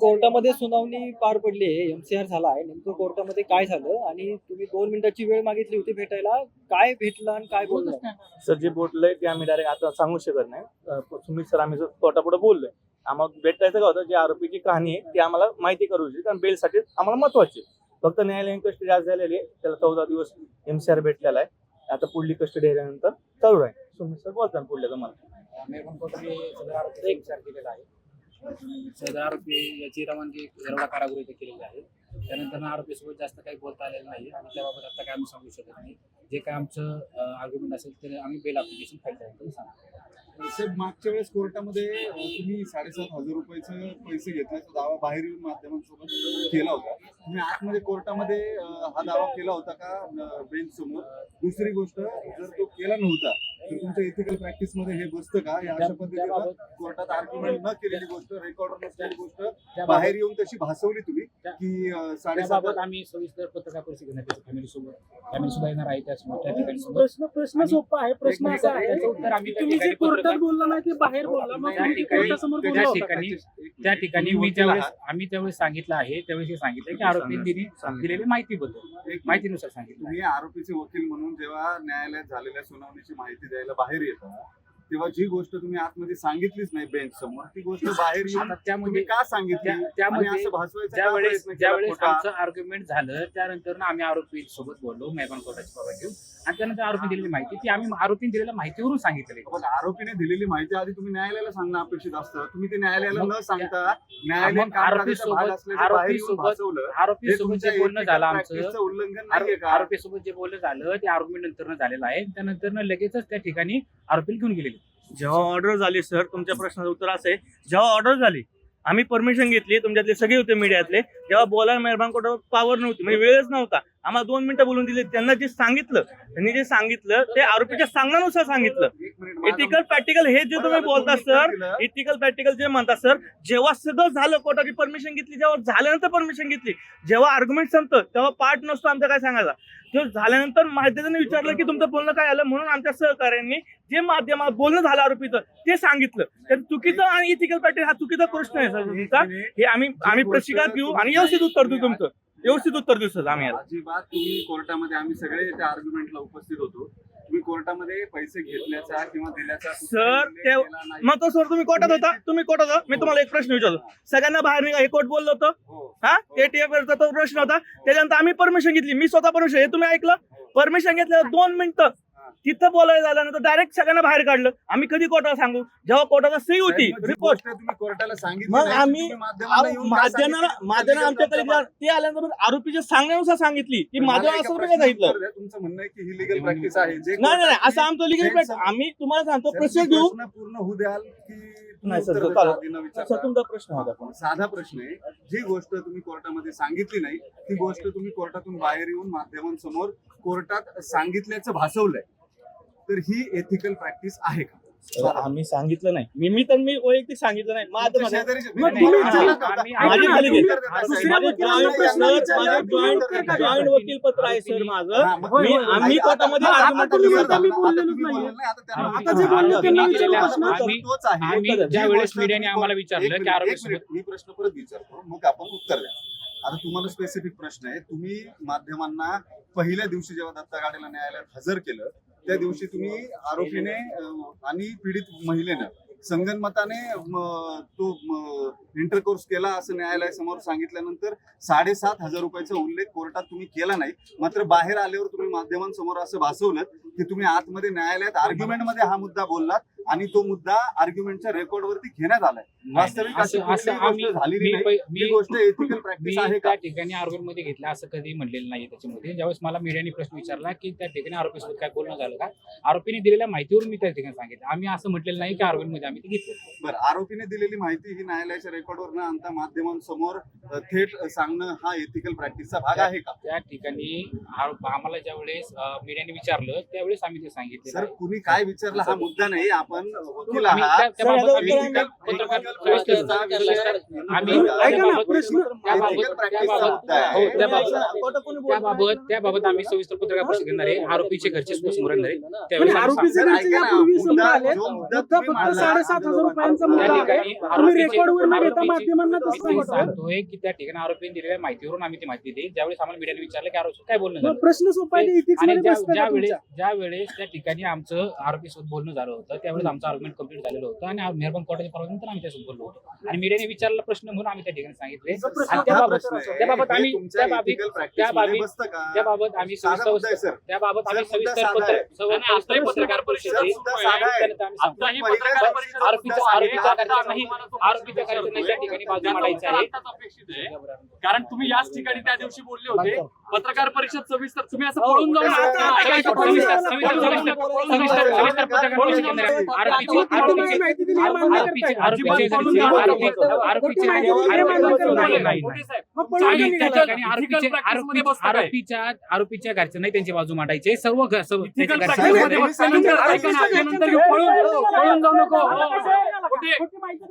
कोर्टामध्ये सुनावणी पार पडली आहे. एमसीआर झाला आहे. नेमकं कोर्टामध्ये काय झालं आणि तुम्ही दोन मिनिटाची वेळ मागितली होती भेटायला. काय भेटलं आणि काय बोललं? सर जे बोललंय ते आम्ही डायरेक्ट आता सांगू शकत नाही. सुमित सर आम्ही कोर्टापुढे बोललोय. आम्हाला भेटायचं का होतं? जे आरोपीची कहाणी आहे ती आम्हाला माहिती करू इच्छित कारण बेलसाठी आम्हाला महत्वाची आहे. फक्त न्यायालयीन कस्टडी आज झालेली आहे. त्याला चौदा दिवस एमसीआर भेटलेला आहे. आता पुढली कस्टडी आल्यानंतर चालू आहे सुमित सर बोलतात पुढल्या तुम्हाला सरदार आरोपी याची रवानगी येरवडा कारागृह इथे केलेली आहे. त्यानंतर आरोपीसोबत जास्त काही बोलता आलेलं नाही आणि त्याबाबत आता काय आम्ही सांगू शकत नाही. जे काय आमचं आर्ग्युमेंट असेल ते आम्ही बेल अप्लिकेशन फाईल करायचं सांगतो साहेब मागच्या वेळेस कोर्टामध्ये तुम्ही साडेसात हजार रुपयाचं पैसे घेतल्याचा दावा बाहेर माध्यमांसोबत केला होता. तुम्ही आतमध्ये कोर्टामध्ये हा दावा केला होता का बेंच समोर? दुसरी गोष्ट जर तो केला नव्हता तर तुमच्या इथिकल प्रॅक्टिसमध्ये हे बसतं का? या अशा पद्धतीनं कोर्टात आर्ग्युमेंट न केलेली गोष्ट रेकॉर्ड नसलेली गोष्ट बाहेर येऊन तशी भासवली तुम्ही त्या- की साडेसात त्याबाबत आम्ही सविस्तर पत्रकार परिषद घेणार फॅमिली सोबत. फॅमिली सुद्धा येणार आहे त्या ठिकाणी सोबत. प्रश्न प्रश्न सोपा आहे प्रश्न असा आहे त्याचं उत्तर आम्ही त्या तुम्ही जे ठिकाणी कोर्टात बोलला नाही ते बाहेर बोलला. मग त्या तुम्ही ठिकाणी- कोर्टासमोर त्या बोलला होता का? ठिकाणी- त्या ठिकाणी मी त्यावेळेस. आम्ही त्यावेळेस सांगितलं आहे त्यावेळेस हे सांगितलं की आरोपींनी दिलेली माहितीबद्दल. एक माहितीनुसार सांगितलं. तुम्ही आरोपीचे वकील म्हणून जेव्हा न्यायालयात झालेल्या सुनावणीची माहिती द्यायला बाहेर येता. तेव्हा जी गोष्ट तुम्ही आतमध्ये सांगितलीच नाही बेंच समोर ती गोष्ट बाहेर येऊन त्यामध्ये का सांगितली? त्या- त्यामध्ये असं भासवायचं ज्यावेळेस ज्यावेळेस? आमचं आर्ग्युमेंट झालं त्यानंतर आम्ही आरोपी सोबत बोललो मेहमान कोर्टाची बाबा घेऊन. आणि त्यानंतर आरोपी दिलेली माहिती ती आम्ही आरोपी दिलेल्या माहितीवरून सांगितलेली. पण आरोपीने दिलेली माहिती आधी तुम्ही न्यायालयाला सांगणं अपेक्षित असतं. तुम्ही ते न्यायालयाला न सांगता आरोपी सोबत आरोपी सोबत आरोपी हे सोबत जे बोलणं झालं आमचं उल्लंघन आरोपी सोबत जे बोलणं झालं ते आरोपी नंतर झालेलं आहे. त्यानंतर लगेचच त्या ठिकाणी आरोपीला घेऊन गेलेले. जेव्हा ऑर्डर झाली सर तुमच्या प्रश्नाचं उत्तर असं आहे जेव्हा ऑर्डर झाली आम्ही परमिशन घेतली तुमच्यातले सगळे होते मीडियातले तेव्हा बोलायला मेहरबान कोर्टावर पॉवर नव्हती म्हणजे वेळच नव्हता. आम्हाला दोन मिनिटं बोलून दिले. त्यांना जे सांगितलं त्यांनी जे सांगितलं ते आरोपीच्या सांगण्यानुसार सांगितलं. इथिकल प्रॅक्टिकल हे जे तुम्ही बोलता सर. इथिकल प्रॅक्टिकल जे म्हणता सर जेव्हा सगळं झालं कोर्टाची परमिशन घेतली जेव्हा झाल्यानंतर परमिशन घेतली जेव्हा आर्ग्युमेंट संपतं तेव्हा पार्ट नसतो आमचा काय सांगायचा. जेव्हा झाल्यानंतर माध्यमाने विचारलं की तुमचं बोलणं काय आलं? म्हणून आमच्या सहकार्यांनी जे माध्यमात बोलणं झालं आरोपीचं ते सांगितलं. तर चुकीचं आणि इथिकल प्रॅक्टिस हा चुकीचा प्रश्न आहे सर तुमचा हे आम्ही आम्ही प्रतिकार घेऊ आणि व्यवस्थित उत्तर देऊ तुमचं. व्यवस्थित उत्तर देऊ सर आम्ही याला. अजिबात तुम्ही कोर्टामध्ये आम्ही सगळे त्या आर्ग्युमेंटला उपस्थित होतो. तुम्ही कोर्टामध्ये पैसे घेतल्याचा किंवा दिल्याचा सर ते. मग तो सर तुम्ही कोर्टात होता? तुम्ही कोर्टात होता? मी तुम्हाला एक प्रश्न विचारतो. सगळ्यांना बाहेर निघा हे कोर्ट बोललो होतं. हो. हा? एटीएफ तो प्रश्न होता. त्याच्यानंतर आम्ही परमिशन घेतली. मी स्वतः परमिशन हे तुम्ही ऐकलं? परमिशन घेतलं दोन मिनिटं तिथं बोलायला झाल्यानंतर डायरेक्ट सगळ्यांना बाहेर काढलं. आम्ही कधी कोर्टाला सांगू? जेव्हा कोर्टाचा सही होती रिपोर्ट कोर्टाला सांगितली मग आम्ही माध्यमांना आमच्याकडे ते आल्यानंतर आरोपीच्या सांगण्यानुसार सांगितली की एका असं सांगितलं. तुमचं म्हणणं आहे की ही लिगल प्रॅक्टिस आहे. जे नाही नाही असं आमचं लिगल Friends, आम्ही तुम्हाला सांगतो तुम्ही घेऊ प्रश्न पूर्ण होऊ द्याल की नाही, सर? तुमचा प्रश्न होता. साधा प्रश्न आहे. जी गोष्ट तुम्ही कोर्टामध्ये सांगितली नाही ती गोष्ट तुम्ही कोर्टातून बाहेर येऊन माध्यमांसमोर कोर्टात सांगितल्याचं भासवलंय. तर ही एथिकल प्रॅक्टिस आहे का? आम्ही सांगितलं नाही. मी मी तर मी वैयक्तिक सांगितलं नाही. माझं जॉईंट? वकील पत्र आहे सर माझं. आम्ही आता- कोर्टामध्ये. ज्या वेळेस मीडियाने तुम्ही आम्हाला विचारलं की मिनिट, मी प्रश्न परत विचारतो. मग आपण उत्तर द्या. आता तुम्हाला स्पेसिफिक प्रश्न आहे. तुम्ही माध्यमांना पहिल्या दिवशी जेव्हा दत्ता गाडेला न्यायालयात हजर केलं त्या दिवशी तुम्ही आरोपीने आणि पीडित महिलेनं संगनमताने तो इंटरकोर्स केला असं न्यायालयासमोर सांगितल्यानंतर साडेसात हजार रुपयाचा उल्लेख कोर्टात तुम्ही केला नाही. मात्र बाहेर आल्यावर तुम्ही माध्यमांसमोर असं भासवलं की तुम्ही आतमध्ये न्यायालयात आर्ग्युमेंटमध्ये हा मुद्दा बोललात. आणि तो मुद्दा आर्ग्युमेंटच्या रेकॉर्ड वरती घेण्यात आलाय. वास्तविक अशी असं- असं कुठलीही आम्ही- गोष्ट झालेली मी नाही. पै- ही मी- गोष्ट एथिकल मी प्रॅक्टिस आहे का? त्या ठिकाणी मध्ये घेतला असं कधी म्हणलेलं नाही त्याच्यामध्ये. ज्यावेळेस मला मीडियाने प्रश्न विचारला की त्या ठिकाणी आरोपीसोबत काय बोलणं झालं का? आरोपीने दिलेल्या माहितीवरून मी त्या ठिकाणी सांगितलं. आम्ही असं म्हटलेलं नाही की आरोग्यमध्ये आम्ही ते घेतलं. बरं आरोपीने दिलेली माहिती ही न्यायालयाच्या रेकॉर्डवर न आणता माध्यमांसमोर अ, थेट सांगणं हा एथिकल प्रॅक्टिसचा भाग आहे का? त्या ठिकाणी आरोप- आम्हाला ज्या वेळेस मीडियाने विचारलं त्यावेळेस आम्ही ते सांगितलं सर कुणी काय विचारलं हा मुद्दा नाही. आपण वकील आहात. त्याबाबत त्याबाबत. हो, आम्ही सविस्तर पत्रकार परिषद घेणार आहे. आरोपीचे घरचे समोर आहे. त्यावेळी सांगताय. की त्या ठिकाणी आरोपीने दिलेल्या माहितीवरून आम्ही ती माहिती दिली. ज्यावेळेस आम्हाला मीडियाने विचारलं की आरोपी काय बोलणं प्रश्न सोपा? ज्या वेळेस त्या ठिकाणी आमचं आरोपी सोबत बोलणं झालं होतं त्यावेळेस आमचं आर्ग्युमेंट कंप्लीट झालेलं होतं आणि मेहरबान कोर्टाच्या परवानंतर आम्ही त्यासोबत बोललो होतो. आणि मीडियाने विचारला प्रश्न म्हणून आम्ही त्या ठिकाणी सांगितले. आणि हा त्याबाबत प्रश्न आहे. त्याबाबत हे आम्ही त्या बाबी त्या बाबी? त्याबाबत आम्ही सविस्तर. त्याबाबत आम्ही सविस्तर पत्रकार पत्रकार परिषद आहे. आरोपीच्या त्या ठिकाणी बाजू मांडायची कारण तुम्ही याच ठिकाणी त्या दिवशी बोलले होते. पत्रकार परिषद सविस्तर तुम्ही असं पळून जाऊन सविस्तर-. सविस्तर- सविस्तर पत्रकार परिषद हे हे? आरोपीच्या आरोपीच्या घरचे नाही त्यांची बाजू मांडायचे सर्व पळून जाऊ नको हो,